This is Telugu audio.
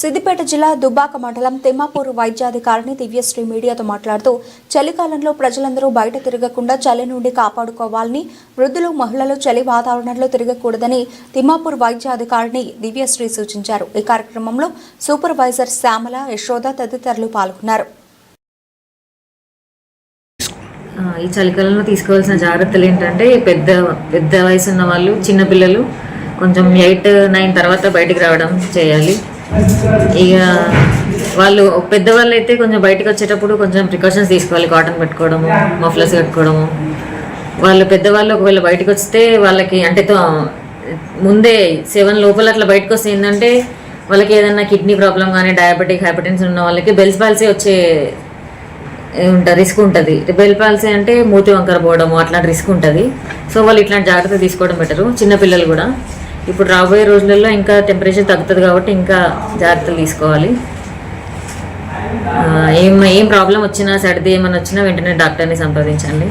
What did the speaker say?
సిద్దిపేట జిల్లా దుబ్బాక మండలం తిమ్మాపూర్ వైద్యాధికారిని దివ్యశ్రీ మీడియాతో మాట్లాడుతూ చలికాలంలో ప్రజలందరూ బయట తిరగకుండా చలి నుండి కాపాడుకోవాలని వృద్ధులు మహిళలు చలి వాతావరణంలో తిరగకూడదని తిమ్మాపూర్ వైద్యాధికారిని దివ్యశ్రీ సూచించారు. ఈ కార్యక్రమంలో సూపర్వైజర్ శ్యామల యశోద తదితరులు పాల్గొన్నారు. ఈ చలికాలంలో తీసుకోవాల్సిన జాగ్రత్తలు ఏంటంటే పెద్ద పెద్ద వయసు ఉన్న వాళ్ళు చిన్నపిల్లలు కొంచెం ఎయిట్ నైన్ తర్వాత బయటికి రావడం చేయాలి. ఇక వాళ్ళు పెద్దవాళ్ళు అయితే కొంచెం బయటకు వచ్చేటప్పుడు కొంచెం ప్రికాషన్స్ తీసుకోవాలి కాటన్ పెట్టుకోవడము మఫ్లర్స్ కట్టుకోవడము. వాళ్ళు పెద్దవాళ్ళు ఒకవేళ బయటకు వస్తే వాళ్ళకి అంటే తో- ముందే సెవెన్ లోపల అట్లా బయటకు వస్తే ఏంటంటే వాళ్ళకి ఏదైనా కిడ్నీ ప్రాబ్లం కానీ డయాబెటిక్ హైపర్టెన్షన్ ఉన్న వాళ్ళకి బెల్స్ పాలసీ వచ్చే ఉంటుంది రిస్క్ ఉంటుంది. బెల్ పాలసీ అంటే మూతి వంకర పోవడము అట్లాంటి రిస్క్ ఉంటుంది. సో వాళ్ళు ఇట్లాంటి జాగ్రత్త తీసుకోవడం బెటరు చిన్నపిల్లలు కూడా. ఇప్పుడు రాబోయే రోజులలో ఇంకా టెంపరేచర్ తగ్గుతుంది కాబట్టి ఇంకా జాగ్రత్తలు తీసుకోవాలి. ఏం ఏం ప్రాబ్లం వచ్చినా సర్ది ఏమైనా వచ్చినా వెంటనే డాక్టర్ని సంప్రదించండి.